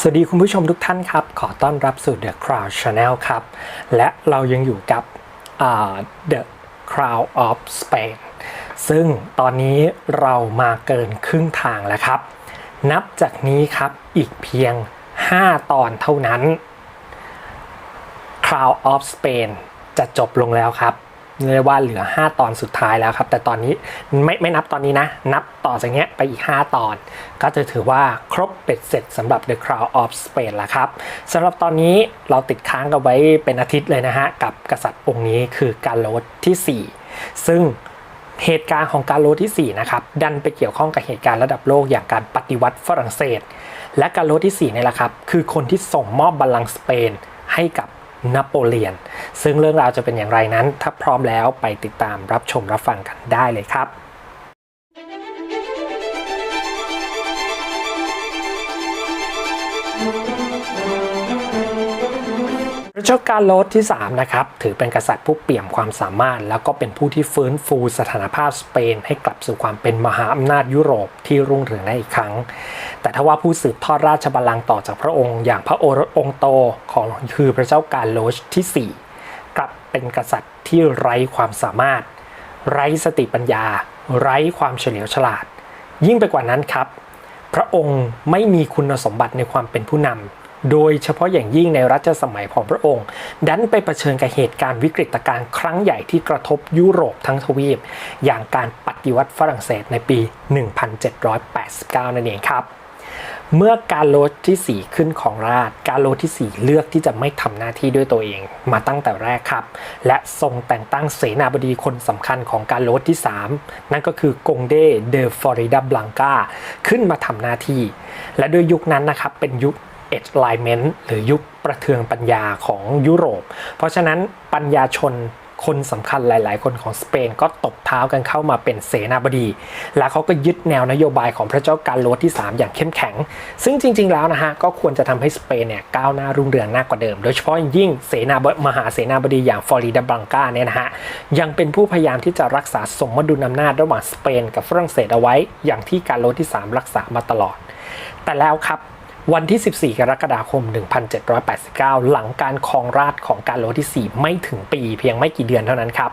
สวัสดีคุณผู้ชมทุกท่านครับ ขอต้อนรับสู่ The Crown Channel ครับ และเรายังอยู่กับอ่า The Crown of Spain ซึ่งตอนนี้เรามาเกินครึ่งทางแล้วครับ นับจากนี้ครับอีกเพียง 5 ตอนเท่านั้น Crown of Spain จะจบลงแล้วครับ เรียกว่าเหลือ 5 ตอนสุดท้ายแล้วครับ แต่ตอนนี้ไม่ไม่นับตอนนี้นะ นับต่อจากนี้ไปอีก 5 ตอน ก็จะถือว่าครบเป็ดเสร็จสำหรับ The Crown of Spain แล้วครับสำหรับตอนนี้เราติดค้างกันไว้เป็นอาทิตย์เลยนะฮะ กับกษัตริย์องค์นี้คือการโรสที่ 4 ซึ่งเหตุการณ์ของการโลที่ 4 นะครับ ดันไปเกี่ยวข้องกับเหตุการณ์ระดับโลกอย่างการปฏิวัติฝรั่งเศส และการโลที่4เนี่ยแหละครับ คือคนที่ส่งมอบบัลลังก์สเปนให้กับ นโปเลียน ซึ่งเรื่องราวจะเป็นอย่างไรนั้น ถ้าพร้อมแล้วไปติดตามรับชมรับฟังกันได้เลยครับ ระเจ้าการโลสที่ 3 นะครับ ถือเป็นกษัตริย์ผู้เปี่ยมความสามารถ แล้วก็เป็นผู้ที่ฟื้นฟูสถานภาพสเปน ให้กลับสู่ความเป็นมหาอำนาจยุโรปที่รุ่งเรืองได้อีกครั้ง แต่ถ้าว่าผู้สืบทอดราชบัลลังก์ต่อจากพระองค์อย่างพระโอรสองค์โตของคือพระเจ้าการโลสที่ 4 กลับเป็นกษัตริย์ที่ไร้ความสามารถ ไร้สติปัญญา ไร้ความเฉลียวฉลาด ยิ่งไปกว่านั้นครับ พระองค์ไม่มีคุณสมบัติในความเป็นผู้นำ โดยเฉพาะอย่างยิ่งในรัชสมัยของพระองค์ ดันไปเผชิญกับเหตุการณ์วิกฤตการณ์ครั้งใหญ่ที่กระทบยุโรปทั้งทวีป อย่างการปฏิวัติฝรั่งเศสในปี 1789 นั่นเองครับ เมื่อการโลดที่ 4 ขึ้นของราช การโลดที่ 4 เลือกที่จะไม่ทำหน้าที่ด้วยตัวเองมาตั้งแต่แรกครับ และทรงแต่งตั้งเสนาบดีคนสำคัญของการโลดที่ 3 นั่นก็คือกงเดเดฟลอริดาบลังกาขึ้นมาทำหน้าที่ และด้วยยุคนั้นนะครับเป็นยุค Enlightenment หรือยุคประเทืองปัญญาของยุโรป เพราะฉะนั้นปัญญาชนคนสำคัญหลาย ๆ คนของสเปนก็ตบเท้ากันเข้ามาเป็นเสนาบดี และเขาก็ยึดแนวนโยบายของพระเจ้าการโลที่ 3 อย่างเข้มแข็ง ซึ่งจริง ๆ แล้วนะฮะก็ควรจะทำให้สเปนเนี่ยก้าวหน้ารุ่งเรืองมากกว่าเดิม โดยเฉพาะอย่างยิ่งเสนาบมหาเสนาบดีอย่างฟลอริดาบังกาเนี่ยนะฮะยังเป็นผู้พยายามที่จะรักษาสมดุลอำนาจระหว่างสเปนกับฝรั่งเศสเอาไว้ อย่างที่การโลที่ 3 รักษามาตลอด แต่แล้วครับ วันที่ 14 กรกฎาคม 1789 หลังการครองราชของการโลที่ 4 ไม่ถึงปีเพียงไม่กี่เดือนเท่านั้นครับ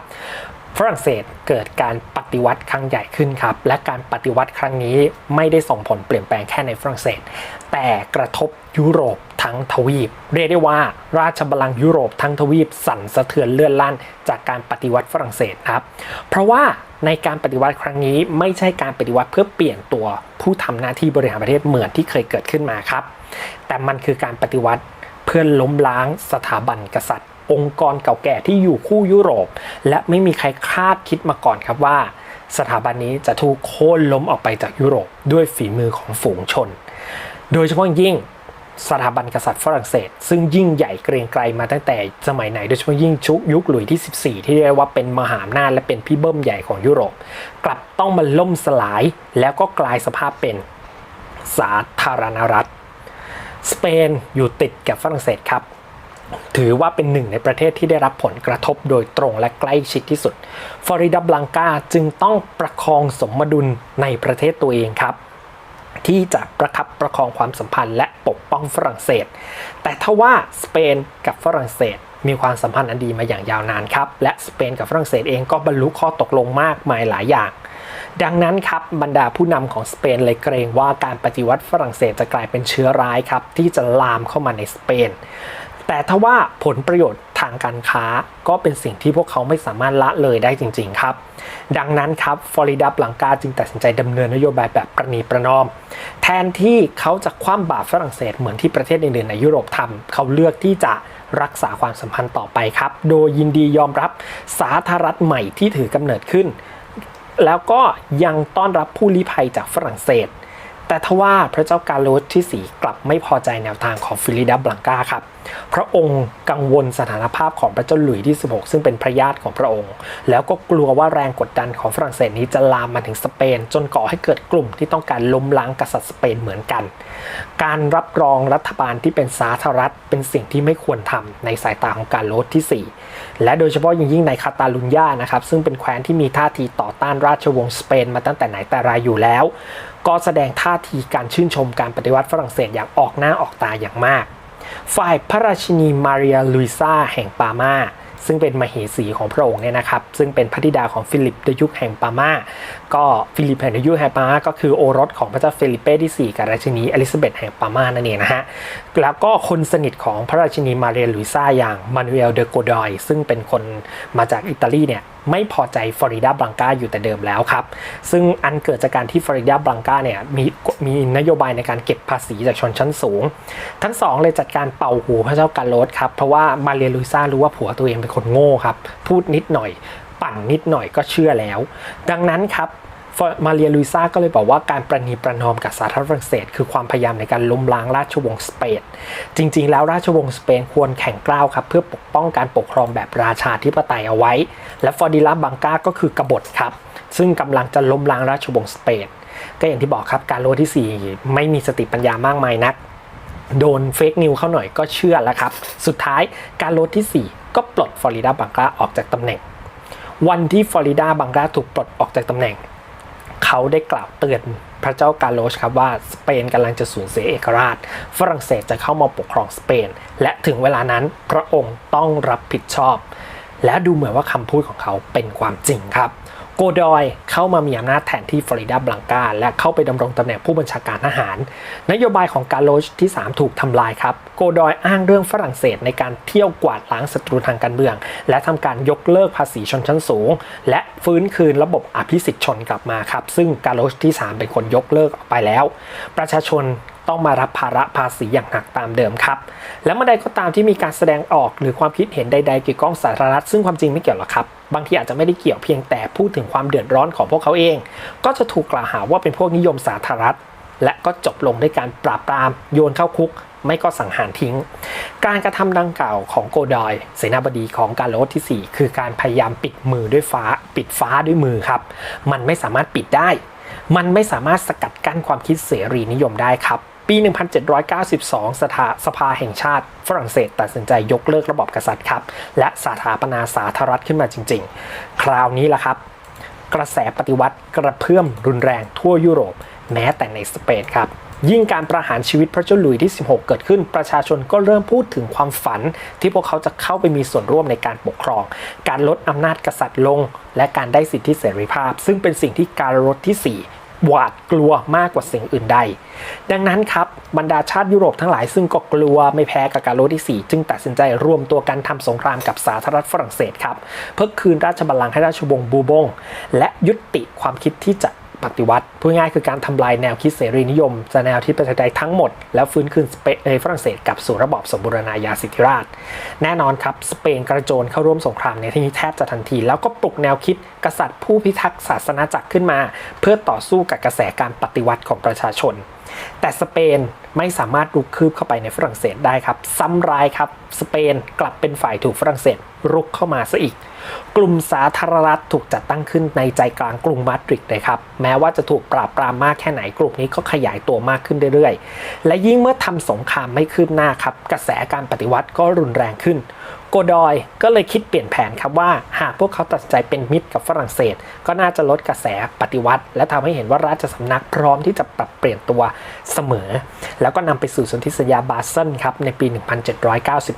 ฝรั่งเศสเกิดการปฏิวัติครั้งใหญ่ขึ้นครับ และการปฏิวัติครั้งนี้ไม่ได้ส่งผลเปลี่ยนแปลงแค่ในฝรั่งเศส แต่กระทบยุโรปทั้งทวีป เรียกได้ว่าราชบัลลังก์ยุโรปทั้งทวีปสั่นสะเทือนเลื่อนลั่น จากการปฏิวัติฝรั่งเศสครับ เพราะว่า ในการปฏิวัติครั้งนี้ไม่ใช่การปฏิวัติเพื่อเปลี่ยนตัวผู้ทำหน้าที่บริหารประเทศเหมือนที่เคยเกิดขึ้นมาครับ แต่มันคือการปฏิวัติเพื่อล้มล้างสถาบันกษัตริย์ องค์กรเก่าแก่ที่อยู่คู่ยุโรป และไม่มีใครคาดคิดมาก่อนครับว่า สถาบันนี้จะถูกโค่นล้มออกไปจากยุโรปด้วยฝีมือของฝูงชน โดยเฉพาะยิ่ง สถาบันกษัตริย์ฝรั่งเศส ซึ่งยิ่งใหญ่เกรียงไกรมาตั้งแต่สมัยไหน โดยเฉพาะยิ่งชุกยุคหลุยที่ 14 ที่เรียกว่าเป็นมหาอำนาจและเป็นพี่เบิ้มใหญ่ของยุโรป กลับต้องมาล่มสลายแล้วก็กลายสภาพเป็นสาธารณรัฐ สเปนอยู่ติดกับฝรั่งเศสครับ ถือว่าเป็นหนึ่งในประเทศที่ได้รับผลกระทบโดยตรงและใกล้ชิดที่สุด ฟลอริดาบลังกาจึงต้องประคองสมดุลในประเทศตัวเองครับ ที่จะประคับประคองความสัมพันธ์และปกป้องฝรั่งเศส แต่ถ้าว่าสเปนกับฝรั่งเศสมีความสัมพันธ์อันดีมาอย่างยาวนานครับ และสเปนกับฝรั่งเศสเองก็บรรลุข้อตกลงมากมายหลายอย่าง ดังนั้นครับบรรดาผู้นำของสเปนเลยเกรงว่าการปฏิวัติฝรั่งเศสจะกลายเป็นเชื้อร้ายครับที่จะลามเข้ามาในสเปน แต่ถ้าว่าผลประโยชน์างการค้า ก็เป็นสิ่งที่พวกเขาไม่สามารถละเลยได้จริง ๆ ครับ ดังนั้นครับฟลอริดาบลังกาจึงตัดสินใจดำเนินนโยบายแบบประนีประนอม แทนที่เขาจะคว่ำบาตรฝรั่งเศสเหมือนที่ประเทศอื่นๆในยุโรปทำเขาเลือกที่จะรักษาความสัมพันธ์ต่อไปครับ โดยยินดียอมรับสาธารณรัฐใหม่ที่ถือกำเนิดขึ้น แล้วก็ยังต้อนรับผู้ลี้ภัยจากฝรั่งเศส แต่ทว่าพระเจ้าการโลสที่4กลับไม่พอใจแนวทางของฟิลิดาบลังกาครับ พระองค์กังวลสถานภาพของพระเจ้าหลุยส์ที่ 16 ซึ่งเป็นพระญาติของพระองค์ แล้วก็กลัวว่าแรงกดดันของฝรั่งเศสนี้จะลามมาถึงสเปน จนก่อให้เกิดกลุ่มที่ต้องการล้มล้างกษัตริย์สเปนเหมือนกัน การรับรองรัฐบาลที่เป็นสาธารณรัฐเป็นสิ่งที่ไม่ควรทำในสายตาของการโลดที่ 4 และโดยเฉพาะอย่างยิ่งในคาตาลุญญานะครับซึ่งเป็นแคว้นที่มีท่าทีต่อต้านราชวงศ์สเปนมาตั้งแต่ไหนแต่ไรอยู่แล้ว ก็แสดงท่าทีการชื่นชมการปฏิวัติฝรั่งเศสอย่างออกหน้าออกตาอย่างมาก ฝ่ายพระราชินีมาเรียลุยซาแห่งปามาซึ่งเป็นมเหสีของพระองค์เนี่ยนะครับ ซึ่งเป็นพระธิดาของฟิลิปในยุคแห่งปามาก็ฟิลิปแห่งยุคแห่งปามาก็คือโอรสของพระเจ้าเฟลิเป้ที่ 4 กับราชินีอลิซาเบธแห่งปามานั่นเองนะฮะ แล้วก็คนสนิทของพระราชินีมาเรียลุยซาอย่างมานูเอลเดโกดอย ซึ่งเป็นคนมาจากอิตาลีเนี่ย ไม่พอใจฟลอริดาบลังกาอยู่แต่เดิมแล้วครับ ซึ่งอันเกิดจากการที่ฟลอริดาบลังกาเนี่ยมีมีนโยบายในการเก็บภาษีจากชนชั้นสูง ทั้งสองเลยจัดการเป่าหูพระเจ้ากาโรสครับ เพราะว่ามาเรียลุยซารู้ว่าผัวตัวเองเป็นคนโง่ครับ พูดนิดหน่อย ปั่นนิดหน่อยก็เชื่อแล้ว ดังนั้นครับ มาเรียลุยซาก็เลยบอกว่าการประนีประนอมกับสาธารณรัฐฝรั่งเศส คือความพยายามในการล้มล้างราชวงศ์สเปน จริง ๆ แล้วราชวงศ์สเปนควรแข่งกล้าวครับ เพื่อปกป้องการปกครองแบบราชาธิปไตยเอาไว้ และฟอร์ดิลาบังกาก็คือกบฏครับ ซึ่งกำลังจะล้มล้างราชวงศ์สเปน ก็อย่างที่บอกครับการโลที่ 4 ไม่มีสติปัญญามากมายนัก โดนเฟกนิวเข้าหน่อยก็เชื่อแล้วครับ สุดท้ายการโลที่ 4 ก็ปลดฟลอริดาบังกาออกจากตำแหน่ง วันที่ฟลอริดาบังกาถูกปลดออกจากตำแหน่ง เขาได้กล่าวเตือนพระเจ้ากาโลชครับว่าสเปนกำลังจะสูญเสียเอกราช ฝรั่งเศสจะเข้ามาปกครองสเปน และถึงเวลานั้นพระองค์ต้องรับผิดชอบ และดูเหมือนว่าคำพูดของเขาเป็นความจริงครับ โกดอยเข้ามามีอำนาจแทนที่ฟลอริดาบลังกา และเข้าไปดำรงตำแหน่งผู้บัญชาการทหาร นโยบายของกาโลชที่ 3 ถูกทำลายครับ โกดอยอ้างเรื่องฝรั่งเศสในการเที่ยวกวาดล้างศัตรูทางการเมือง และทำการยกเลิกภาษีชนชั้นสูง และฟื้นคืนระบบอภิสิทธิชนกลับมาครับ ซึ่งกาโลชที่ 3 เป็นคนยกเลิกออกไปแล้ว ประชาชน ต้องมารับภาระภาษีอย่างหนักตามเดิมครับ และเมื่อใดก็ตามที่มีการแสดงออกหรือความคิดเห็นใดๆเกี่ยวกับสาธารณรัฐซึ่งความจริงไม่เกี่ยวหรอกครับ บางทีอาจจะไม่ได้เกี่ยวเพียงแต่พูดถึงความเดือดร้อนของพวกเขาเอง ก็จะถูกกล่าวหาว่าเป็นพวกนิยมสาธารณรัฐและก็จบลงด้วยการปราบปรามโยนเข้าคุก ไม่ก็สังหารทิ้ง การกระทำดังกล่าวของโกดอย เสนาบดีของการโลดที่ 4 คือการพยายามปิดมือด้วยฟ้า ปิดฟ้าด้วยมือครับ มันไม่สามารถปิดได้ มันไม่สามารถสกัดกั้นความคิดเสรีนิยมได้ครับ ปี 1792 สถาสภาแห่งชาติฝรั่งเศสตัดสินใจยกเลิกระบอบกษัตริย์ครับ และสถาปนาสาธารณรัฐขึ้นมาจริง ๆ คราวนี้ล่ะครับ กระแสปฏิวัติกระเพื่อมรุนแรงทั่วยุโรป แม้แต่ในสเปนครับ ยิ่งการประหารชีวิตพระเจ้าหลุยส์ที่ 16 เกิดขึ้น ประชาชนก็เริ่มพูดถึงความฝัน ที่พวกเขาจะเข้าไปมีส่วนร่วมในการปกครอง การลดอำนาจกษัตริย์ลง และการได้สิทธิเสรีภาพ ซึ่งเป็นสิ่งที่การลดที่ 4 หวาดกลัวมากกว่าสิ่งอื่นใด ดังนั้นครับบรรดาชาติยุโรปทั้งหลายซึ่งก็กลัวไม่แพ้กับการโลดที่ 4 จึงตัดสินใจรวมตัวกันทำสงครามกับสาธารณรัฐฝรั่งเศสครับเพื่อคืนราชบัลลังก์ให้ราชวงศ์บูบง และยุติความคิดที่จะ ปฏิวัติพูดง่ายคือการทำลายแนวคิดเสรีนิยมจะแนวที่ประชาธิปไตยทั้งหมด แล้วฟื้นคืนสเปนฝรั่งเศสกับสู่ระบอบสมบูรณาญาสิทธิราช แน่นอนครับสเปนกระโจนเข้าร่วมสงครามในที่นี้แทบจะทันที แล้วก็ปลุกแนวคิดกษัตริย์ผู้พิทักษ์ศาสนาจักรขึ้นมา เพื่อต่อสู้กับกระแสการปฏิวัติของประชาชน แต่สเปนไม่สามารถรุกคืบเข้าไปในฝรั่งเศสได้ครับ ซ้ำร้ายครับ สเปนกลับเป็นฝ่ายถูกฝรั่งเศสรุกเข้ามาซะอีก กลุ่มสาธารณรัฐถูกจัดตั้งขึ้นในใจกลางกรุงมาดริดเลยครับ แม้ว่าจะถูกปราบปรามมากแค่ไหนกลุ่มนี้ก็ขยายตัวมากขึ้นเรื่อยๆ และยิ่งเมื่อทำสงครามไม่คืบหน้าครับ กระแสการปฏิวัติก็รุนแรงขึ้น กดอยก็เลยคิดเปลี่ยนแผนครับว่า หากพวกเขาตัดสินใจเป็นมิตรกับฝรั่งเศส ก็น่าจะลดกระแสปฏิวัติ และทำให้เห็นว่าราชสำนักพร้อมที่จะปรับเปลี่ยนตัวเสมอ แล้วก็นำไปสู่สนธิสัญญาบาเซลครับในปี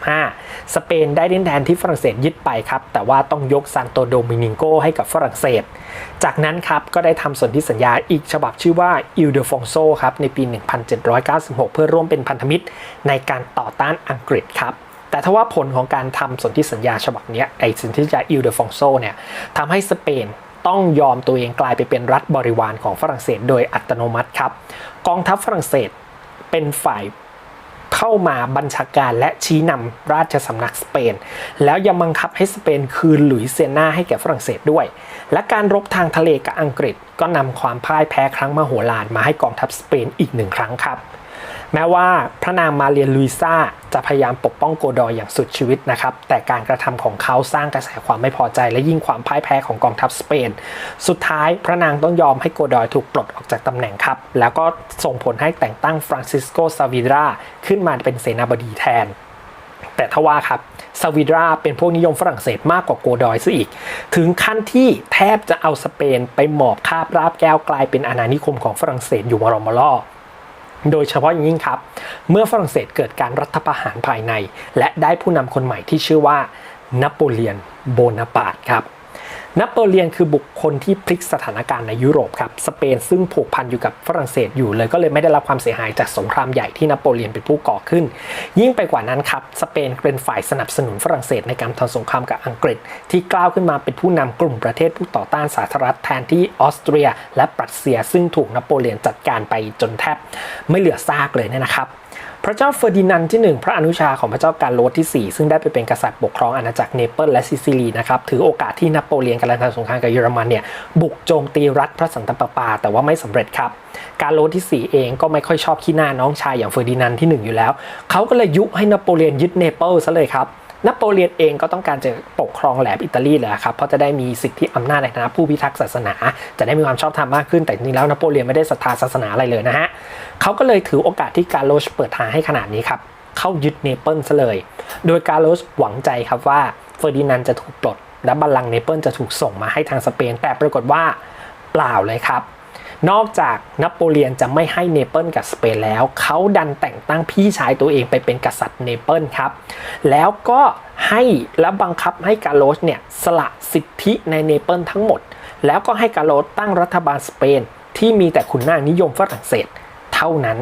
1795 สเปนได้ดินแดนที่ฝรั่งเศสยึดไปครับ แต่ว่าต้องยกซานโตโดมินิโกให้กับฝรั่งเศส จากนั้นครับก็ได้ทำสนธิสัญญาอีกฉบับชื่อว่าอิลเดฟองโซครับในปี 1796 เพื่อร่วมเป็นพันธมิตรในการต่อต้านอังกฤษครับ แต่ทว่าผลของการทำสนธิสัญญาฉบับนี้ไอ้สนธิสัญญาอิลเดฟองโซเนี่ยทำให้สเปนต้องยอมตัวเองกลายไปเป็นรัฐบริวารของฝรั่งเศส โดยอัตโนมัติครับ กองทัพฝรั่งเศสเป็นฝ่ายเข้ามาบัญชาการและชี้นำราชสำนักสเปน แล้วยังบังคับให้สเปนคืนหลุยเซียนาให้แก่ฝรั่งเศสด้วย และการรบทางทะเลกับอังกฤษ ก็นำความพ่ายแพ้ครั้งมโหฬารมาให้กองทัพสเปนอีกหนึ่งครั้งครับ แม้ว่าพระนางมาเรียนลุยซาจะพยายามปกป้องโกดอยอย่างสุดชีวิตนะครับ แต่การกระทำของเขาสร้างกระแสความไม่พอใจ และยิ่งความพ่ายแพ้ของกองทัพสเปน สุดท้ายพระนางต้องยอมให้โกดอยถูกปลดออกจากตำแหน่งครับ แล้วก็ส่งผลให้แต่งตั้งฟรานซิสโกซาวิดราขึ้นมาเป็นเสนาบดีแทน แต่ทว่าครับซาวิดราเป็นพวกนิยมฝรั่งเศสมากกว่าโกดอยซะอีก ถึงขั้นที่แทบจะเอาสเปนไปหมอบคาบราบแก้วกลายเป็นอาณานิคมของฝรั่งเศสอยู่มารอมารอ โดยเฉพาะอย่างยิ่งครับ เมื่อฝรั่งเศสเกิดการรัฐประหารภายใน และได้ผู้นำคนใหม่ที่ชื่อว่านโปเลียนโบนาปาร์ตครับ นโปเลียนคือบุคคลที่พลิกสถานการณ์ในยุโรปครับ สเปนซึ่งผูกพันอยู่กับฝรั่งเศสอยู่เลยก็เลยไม่ได้รับความเสียหายจากสงครามใหญ่ที่นโปเลียนเป็นผู้ก่อขึ้น ยิ่งไปกว่านั้นครับ สเปนเป็นฝ่ายสนับสนุนฝรั่งเศสในการทำสงครามกับอังกฤษ ที่กล้าวขึ้นมาเป็นผู้นำกลุ่มประเทศผู้ต่อต้านสาธารณรัฐแทนที่ออสเตรีย และปรัสเซีย ซึ่งถูกนโปเลียนจัดการไปจนแทบ ไม่เหลือซากเลยเนี่ยนะครับ พระเจ้าเฟอร์ดินานด์ที่ 1 พระอนุชาของพระเจ้าการโลสที่ 4 ซึ่งได้ไปเป็นกษัตริย์ปกครองอาณาจักรเนเปิลและซิซิลีนะครับถือโอกาสที่นโปเลียนกำลังทำสงครามกับเยอรมันเนี่ยบุกโจมตีรัฐพระสันตะปาปา แต่ว่าไม่สำเร็จครับ การโลสที่ 4 เองก็ไม่ค่อยชอบขี้หน้าน้องชายอย่างเฟอร์ดินานด์ที่ 1 อยู่แล้ว เขาก็เลยยุให้นโปเลียนยึดเนเปิลซะเลยครับ นโปเลียนเองก็ต้องการจะปกครองแหลมอิตาลีแหละครับเพราะจะได้มีสิทธิอำนาจในฐานะผู้พิทักษ์ศาสนา จะได้มีความชอบธรรมมากขึ้นแต่จริงแล้วนโปเลียนไม่ได้ศรัทธาศาสนาอะไรเลยนะฮะเขาก็เลยถือโอกาสที่การโลสเปิดทางให้ขนาดนี้ครับเข้ายึดเนเปิลซะเลย โดยการโลสหวังใจครับว่าเฟอร์ดินานจะถูกปลดและบัลลังก์เนเปิลจะถูกส่งมาให้ทางสเปน แต่ปรากฏว่าเปล่าเลยครับ นอกจากนโปเลียนจะไม่ให้เนเปิลกับสเปนแล้ว เขาดันแต่งตั้งพี่ชายตัวเองไปเป็นกษัตริย์เนเปิลครับ แล้วก็ให้และบังคับให้กาโลสเนี่ยสละสิทธิในเนเปิลทั้งหมด แล้วก็ให้กาโลสตั้งรัฐบาลสเปนที่มีแต่ขุนนางนิยมฝรั่งเศสเท่านั้น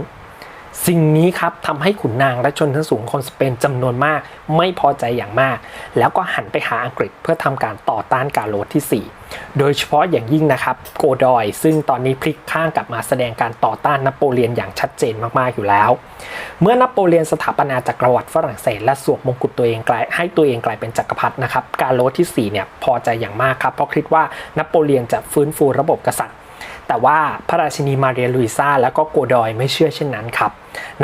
สิ่งนี้ครับทำให้ขุนนางและชนชั้นสูงคนสเปนจำนวนมาก ไม่พอใจอย่างมาก แล้วก็หันไปหาอังกฤษเพื่อทำการต่อต้านกาโลสที่ 4 โดยเฉพาะอย่างยิ่งนะครับโกดอย ซึ่งตอนนี้พลิกข้างกลับมาแสดงการต่อต้านนโปเลียนอย่างชัดเจนมากๆอยู่แล้ว เมื่อนโปเลียนสถาปนาจักรวรรดิฝรั่งเศสและสวมมงกุฎตัวเองกลายให้ตัวเองกลายเป็นจักรพรรดินะครับกาโลสที่4เนี่ยพอใจอย่างมากครับเพราะคิดว่านโปเลียนจะฟื้นฟูระบบกษัตริย์ แต่ว่าพระราชินีมาเรียลุยซาและก็โกดอยไม่เชื่อเช่นนั้นครับ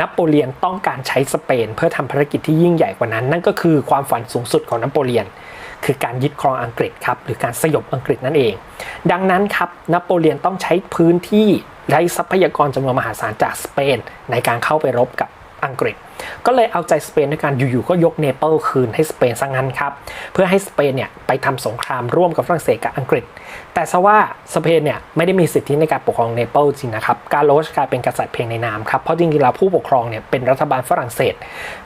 นโปเลียนต้องการใช้สเปนเพื่อทำภารกิจที่ยิ่งใหญ่กว่านั้น นั่นก็คือความฝันสูงสุดของนโปเลียน คือการยึดครองอังกฤษครับหรือการสยบอังกฤษนั่นเอง ดังนั้นครับนโปเลียนต้องใช้พื้นที่และทรัพยากรจำนวนมหาศาลจากสเปนในการเข้าไปรบกับ อังกฤษ ก็เลยเอาใจสเปนด้วยการอยู่ๆก็ยกเนเปิลคืนให้สเปนซะงั้นครับเพื่อให้สเปนเนี่ยไปทำสงครามร่วมกับฝรั่งเศสกับอังกฤษ แต่ซะว่าสเปนเนี่ยไม่ได้มีสิทธิในการปกครองเนเปิลจริงนะครับกาโลชกลายเป็นกษัตริย์เพียงในนามครับเพราะจริงๆแล้วผู้ปกครองเนี่ยเป็นรัฐบาลฝรั่งเศส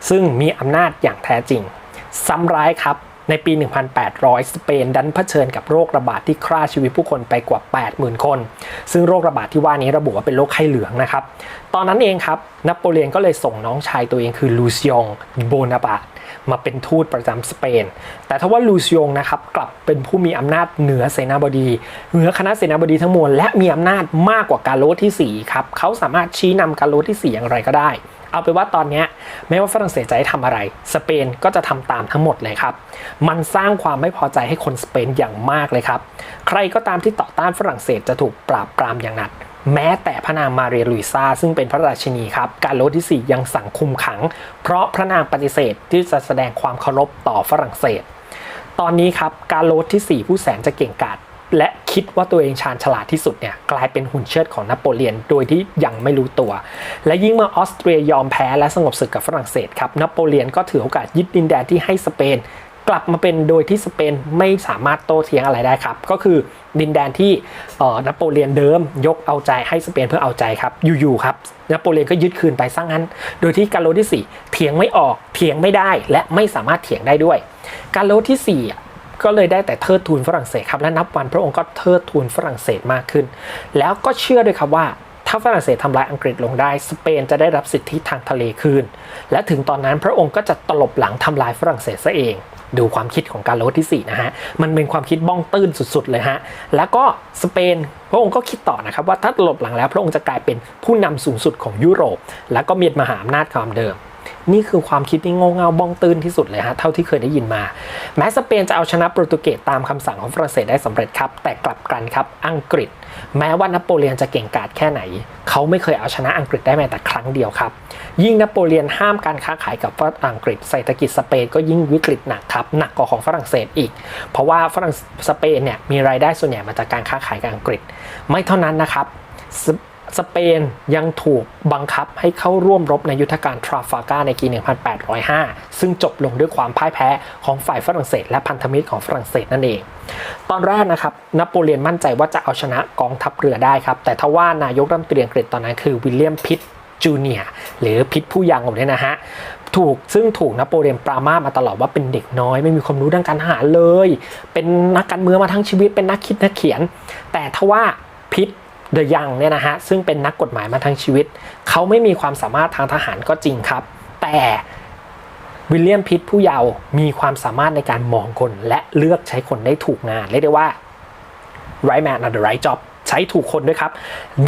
ซึ่งมีอำนาจอย่างแท้จริงซ้ำร้ายครับ ในปี 1800 สเปนดันเผชิญกับโรคระบาดที่ฆ่าชีวิตผู้คนไปกว่า 80,000 คน ซึ่งโรคระบาดที่ว่านี้ระบุว่าเป็นโรคไข้เหลืองนะครับ ตอนนั้นเองครับนโปเลียนก็เลยส่งน้องชายตัวเองคือลูซิองโบนาปาร์ต มาเป็นทูตประจำสเปน แต่ทว่าลูซิองนะครับกลับเป็นผู้มีอำนาจเหนือเสนาบดี เหนือคณะเสนาบดีทั้งมวลและมีอำนาจมากกว่าการโลที่4ครับเขาสามารถชี้นำการโลที่4อย่างไรก็ได้ เอาไปนว่าตอนนี้ยไม่ว่าฝรั่งเศสจะให้ทำอะไร สเปนก็จะทำตามทั้งหมดเลยครับ มันสร้างความไม่พอใจให้คนสเปนอย่างมากเลยครับ ใครก็ตามที่ต่อต้านฝรั่งเศสจะถูกปราบปรามอย่างหนัก แม้แต่พระนางมาเรียลุยซาซึ่งเป็นพระราชินีครับการโลที่ 4 ยังสั่งคุมขัง เพราะพระนางปฏิเสธที่จะแสดงความเคารพต่อฝรั่งเศส ตอนนี้ครับการโลที่ 4 ผู้แสนจะเก่งกาจและคิดว่าตัวเองชาญฉลาดที่สุดเนี่ยกลายเป็นหุ่นเชิดของนโปเลียนโดยที่ยังไม่รู้ตัว และยิ่งเมื่อออสเตรียยอมแพ้และสงบศึกกับฝรั่งเศสครับนโปเลียนก็ถือโอกาสยึดดินแดนที่ให้สเปน กลับมาเป็นโดยที่สเปนไม่สามารถโต้เถียงอะไรได้ครับ ก็คือดินแดนที่นโปเลียนเดิมยกเอาใจให้สเปนเพื่อเอาใจครับ อยู่ๆครับนโปเลียนก็ยึดคืนไปซะงั้น โดยที่กาโลที่ 4 เถียงไม่ออกเถียงไม่ได้ และไม่สามารถเถียงได้ด้วย กาโลที่4อ่ก็เลยได้แต่เทิดทูนฝรั่งเศสครับและนับวันพระองค์ก็เทิดทูนฝรั่งเศสมากขึ้น แล้วก็เชื่อด้วยครับว่าถ้าฝรั่งเศสทำลายอังกฤษลงได้ สเปนจะได้รับสิทธิทางทะเลคืน และถึงตอนนั้นพระองค์ก็จะตลบหลังทำลายฝรั่งเศสซะเอง ดูความคิดของการโลที่4นะฮะมันเป็นความคิดบ้องตื้นสุดๆเลยฮะแล้วก็สเปนพระองค์ก็คิดต่อนะครับว่าถ้าตลบหลังแล้ว พระองค์จะกลายเป็นผู้นำสูงสุดของยุโรป แล้วก็มีมหาอำนาจความเดิมนี่คือความคิดที่โง่เง่าบ้องตื้นที่สุดเลยฮะเท่าที่เคยได้ยินมา แม้สเปนจะเอาชนะโปรตุเกสตามคำสั่งของฝรั่งเศสได้สำเร็จครับ แต่กลับกันครับอังกฤษ แม้ว่านโปเลียนจะเก่งกาจแค่ไหน เขาไม่เคยเอาชนะอังกฤษได้แม้แต่ครั้งเดียวครับ ยิ่งนโปเลียนห้ามการค้าขายกับฝรั่งอังกฤษเศรษฐกิจสเปนก็ยิ่งวิกฤตหนักครับหนักกว่าของฝรั่งเศสอีก เพราะว่าฝรั่งสเปนเนี่ยมีรายได้ส่วนใหญ่มาจากการค้าขายกับอังกฤษ ไม่เท่านั้นนะครับ สเปนยังถูกบังคับให้เข้าร่วมรบในยุทธการทราฟาการในปี 1805 ซึ่งจบลงด้วยความพ่ายแพ้ของฝ่ายฝรั่งเศส และพันธมิตรของฝรั่งเศสนั่นเอง ตอนแรกนะครับนโปเลียนมั่นใจว่าจะเอาชนะกองทัพเรือได้ครับ แต่ทว่านายกรัฐมนตรีอังกฤษตอนนั้นคือวิลเลียมพิตจูเนียหรือพิตผู้ยังผมเนี่ยนะฮะถูกซึ่งถูกนโปเลียนปรามามาตลอดว่าเป็นเด็กน้อย ไม่มีความรู้ด้านการทหารเลย เป็นนักการเมืองมาทั้งชีวิตเป็นนักคิดนักเขียน แต่ทว่าพิต เดยังเนี่ยนะฮะซึ่งเป็นนักกฎหมายมาทั้งชีวิต เขาไม่มีความสามารถทางทหารก็จริงครับ แต่วิลเลียมพิตผู้เยาว์มีความสามารถในการมองคนและเลือกใช้คนได้ถูกงาน เรียกได้ว่า right man on the right job ใช้ถูกคนด้วยครับ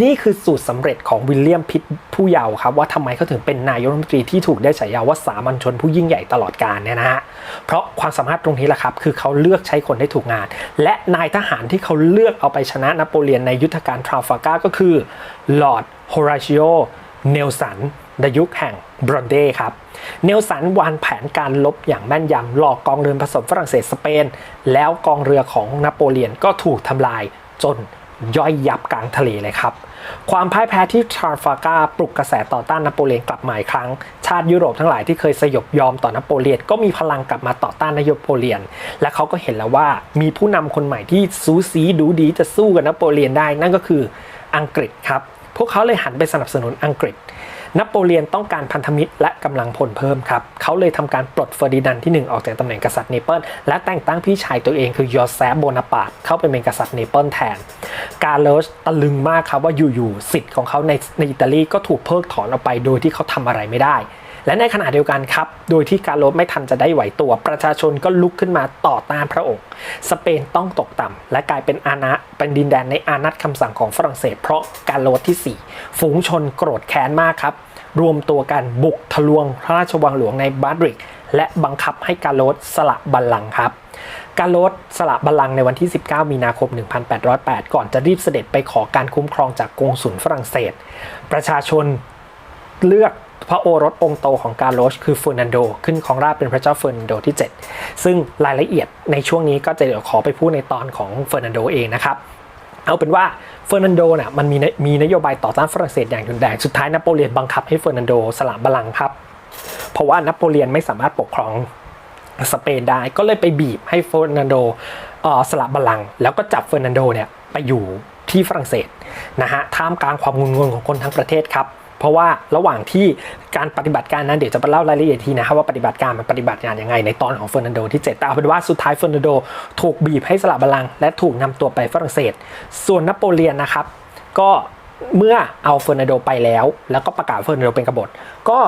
นี่คือสูตรสำเร็จของวิลเลียมพิตผู้เยาว์ครับ ว่าทำไมเขาถึงเป็นนายกรัฐมนตรีที่ถูกได้ฉายาว่าสามัญชนผู้ยิ่งใหญ่ตลอดกาลเนี่ยนะฮะเพราะความสามารถตรงนี้แหละครับ คือเขาเลือกใช้คนได้ถูกงาน และนายทหารที่เขาเลือกเอาไปชนะนโปเลียนในยุทธการทราฟาก้าก็คือลอร์ดโฮราชิโอเนลสันในยุคแห่งบรอนเดครับ เนลสันวางแผนการลบอย่างแม่นยำหลอกกองเรือผสมฝรั่งเศสสเปน แล้วกองเรือของนโปเลียนก็ถูกทำลายจน ย่อยยับกลางทะเลเลยครับ ความพ่ายแพ้ที่ทราฟาการปลุกกระแสต่อต้านนโปเลียนกลับมาอีกครั้ง ชาติยุโรปทั้งหลายที่เคยสยบยอมต่อนโปเลียนก็มีพลังกลับมาต่อต้านนโปเลียน และเขาก็เห็นแล้วว่ามีผู้นำคนใหม่ที่ซูซีดูดีจะสู้กับนโปเลียนได้ นั่นก็คืออังกฤษครับ พวกเขาเลยหันไปสนับสนุนอังกฤษ นโปเลียนต้องการพันธมิตรและกำลังพลเพิ่มครับ เขาเลยทำการปลดเฟอร์ดินานด์ที่ 1 ออกจากตำแหน่งกษัตริย์เนเปิลและแต่งตั้งพี่ชายตัวเองคือยอแซฟโบนาปาร์ตเข้าไปเป็นกษัตริย์เนเปิลแทน กาเลสตะลึงมากครับว่าอยู่ๆสิทธิ์ของเขาในในอิตาลีก็ถูกเพิกถอนออกไปโดยที่เขาทำอะไรไม่ได้ และในขณะเดียวกันครับ โดยที่กาโลสไม่ทันจะได้ไหวตัว ประชาชนก็ลุกขึ้นมาต่อต้านพระองค์ สเปนต้องตกต่ำและกลายเป็นอาณาเป็นดินแดนในอานัตคำสั่งของฝรั่งเศส เพราะกาโลสที่ 4 ฝูงชนโกรธแค้นมากครับ รวมตัวกันบุกทะลวงพระราชวังหลวงในบาดริก และบังคับให้กาโลสสละบัลลังก์ครับกาโลสสละบัลลังก์ในวันที่ 19 มีนาคม 1808 ก่อนจะรีบเสด็จไปขอการคุ้มครองจากกงสุลฝรั่งเศส ประชาชนเลือก พระโอรสองค์โตของกาโลสคือเฟอร์นันโด ขึ้นของราชเป็นพระเจ้าเฟอร์นันโดที่ 7 ซึ่งรายละเอียดในช่วงนี้ก็จะเดี๋ยวขอไปพูดในตอนของเฟอร์นันโดเองนะครับเอาเป็นว่าเฟอร์นันโดเนี่ยมันมีมีนโยบายต่อต้านฝรั่งเศสอย่างรุนแรงสุดท้ายนโปเลียนบังคับให้เฟอร์นันโดสละบัลลังก์ครับ เพราะว่านโปเลียนไม่สามารถปกครองสเปนได้ก็เลยไปบีบให้เฟอร์นันโดสละบัลลังก์แล้วก็จับเฟอร์นันโดเนี่ยไปอยู่ที่ฝรั่งเศสนะฮะท่ามกลางความงุนงงของคนทั้งประเทศครับ เพราะว่าระหว่างที่การปฏิบัติการนั้นเดี๋ยวจะมาเล่ารายละเอียดทีนะครับว่าปฏิบัติการมันปฏิบัติงานยังไงในตอนของเฟอร์นันโดที่ 7 แต่เอาเป็นว่าสุดท้ายเฟอร์นันโดถูกบีบให้สละบัลลังก์และถูกนำตัวไปฝรั่งเศส ส่วนนโปเลียนนะครับ ก็เมื่อเอาเฟอร์นันโดไปแล้ว แล้วก็ประกาศเฟอร์นันโดเป็นกบฏก็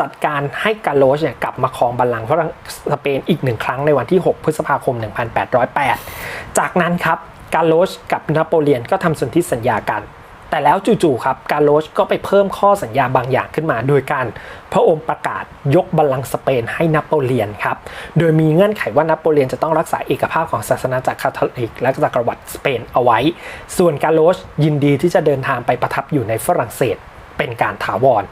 จัดการให้กาโลสเนี่ยกลับมาครองบัลลังก์ฝรั่งสเปนอีกหนึ่งครั้งในวันที่ 6 พฤษภาคม 1808 จากนั้นครับกาโลสกับนโปเลียนก็ทำสนธิสัญญากัน แต่แล้วจู่ๆครับกาโลสก็ไปเพิ่มข้อสัญญาบางอย่างขึ้นมา โดยการพระองค์ประกาศยกบัลลังก์สเปนให้นโปเลียนครับ โดยมีเงื่อนไขว่านโปเลียนจะต้องรักษาเอกภาพของศาสนาจักรคาทอลิก และจักรวรรดิสเปนเอาไว้ ส่วนกาโลสยินดีที่จะเดินทางไปประทับอยู่ในฝรั่งเศสเป็นการถาวร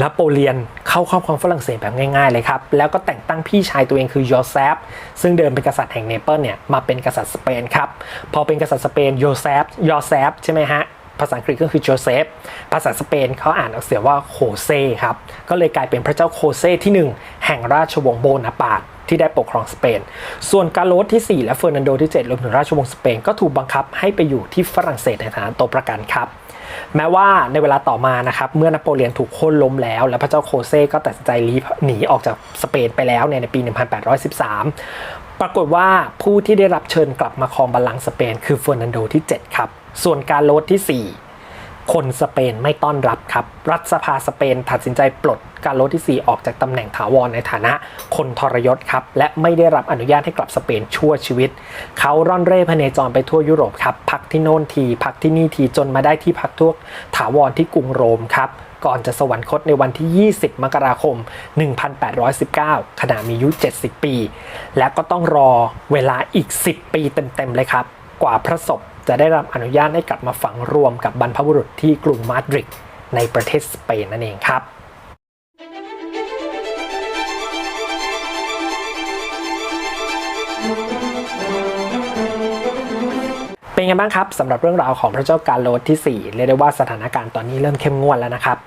นโปเลียนเข้าครอบครองฝรั่งเศสแบบง่ายๆเลยครับ แล้วก็แต่งตั้งพี่ชายตัวเองคือยอแซฟซึ่งเดิมเป็นกษัตริย์แห่งเนเปิลเนี่ยมาเป็นกษัตริย์สเปนครับ พอเป็นกษัตริย์สเปนโยแซฟยอแซฟใช่ไหมฮะ ภาษาอังกฤษก็คือโจเซฟ ภาษาสเปนเขาอ่านออกเสียงว่าโคเซครับ ก็เลยกลายเป็นพระเจ้าโคเซที่ 1 แห่งราชวงศ์โบนาปาร์ตที่ได้ปกครองสเปน ส่วนกาโลสที่ 4 และเฟอร์นันโดที่ 7 รวมถึงราชวงศ์สเปนก็ถูกบังคับให้ไปอยู่ที่ฝรั่งเศสในฐานะตัวประกันครับแม้ว่าในเวลาต่อมานะครับเมื่อนโปเลียนถูกโค่นล้มแล้ว และพระเจ้าโคเซ่ก็ตัดสินใจลีหนีออกจากสเปนไปแล้วในปี 1813 ปรากฏว่าผู้ที่ได้รับเชิญกลับมาครองบัลลังก์สเปน คือเฟอร์นันโดที่ 7 ครับ ส่วนกาโลสที่ 4 คนสเปนไม่ต้อนรับครับ รัฐสภาสเปนตัดสินใจปลดกาโลสที่ 4 ออกจากตำแหน่งถาวรในฐานะคนทรยศครับ และไม่ได้รับอนุญาตให้กลับสเปนชั่วชีวิต เขาร่อนเร่พเนจรไปทั่วยุโรปครับ พักที่โน่นที พักที่นี่ทีจนมาได้ที่พักทั่วถาวรที่กรุงโรมครับก่อนจะสวรรคตในวันที่ 20 มกราคม 1819 ขณะมีอายุ 70 ปี และก็ต้องรอเวลาอีก 10 ปีเต็ม ๆ เลยครับ กว่าพระศพ จะได้รับอนุญาตให้กลับมาฝังรวมกับบรรพบุรุษที่กรุงมาดริดในประเทศสเปนนั่นเองครับเป็นไงบ้างครับสำหรับเรื่องราวของพระเจ้าการโลดที่ 4 เรียกได้ว่าสถานการณ์ตอนนี้เริ่มเข้มงวดแล้วนะครับ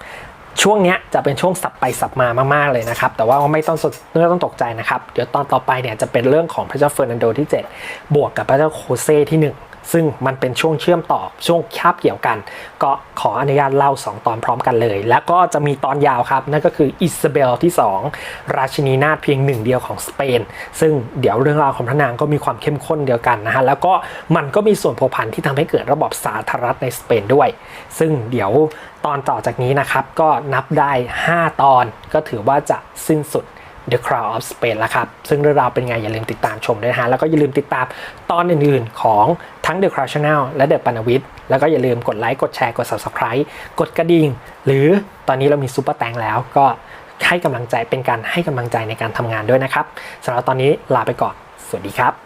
ช่วงนี้จะเป็นช่วงสับไปสับมามากๆเลยนะครับ แต่ว่าไม่ต้องไม่ต้องตกใจนะครับ เดี๋ยวตอนต่อไปเนี่ยจะเป็นเรื่องของพระเจ้าเฟอร์นันโดที่ 7 บวกกับพระเจ้าโคเซ่ที่ 1 ซึ่งมันเป็นช่วงเชื่อมต่อช่วงคาบเกี่ยวกัน ก็ขออนุญาตเล่า 2 ตอนพร้อมกันเลย แล้วก็จะมีตอนยาวครับ นั่นก็คืออิซาเบลที่ 2 ราชินีนาถเพียงหนึ่งเดียวของสเปน ซึ่งเดี๋ยวเรื่องราวของพระนางก็มีความเข้มข้นเดียวกันนะฮะ แล้วก็มันก็มีส่วนผัวพันที่ทำให้เกิดระบบสาธารณรัฐในสเปนด้วย ซึ่งเดี๋ยวตอนต่อจากนี้นะครับก็นับได้ 5 ตอนก็ถือว่าจะสิ้นสุด The Crown of Spain แล้วครับ ซึ่งเรื่องราวเป็นไงอย่าลืมติดตามชมด้วยฮะ แล้วก็อย่าลืมติดตามตอนอื่น ๆ ของทั้ง The Crown Channel และ The ปานวิทย์แล้วก็อย่าลืมกดไลค์ กดแชร์ กด Subscribe กดกระดิ่ง หรือตอนนี้เรามีซุปเปอร์แตงแล้วก็ให้กำลังใจเป็นการให้กำลังใจในการทำงานด้วยนะครับสำหรับตอนนี้ลาไปก่อน สวัสดีครับ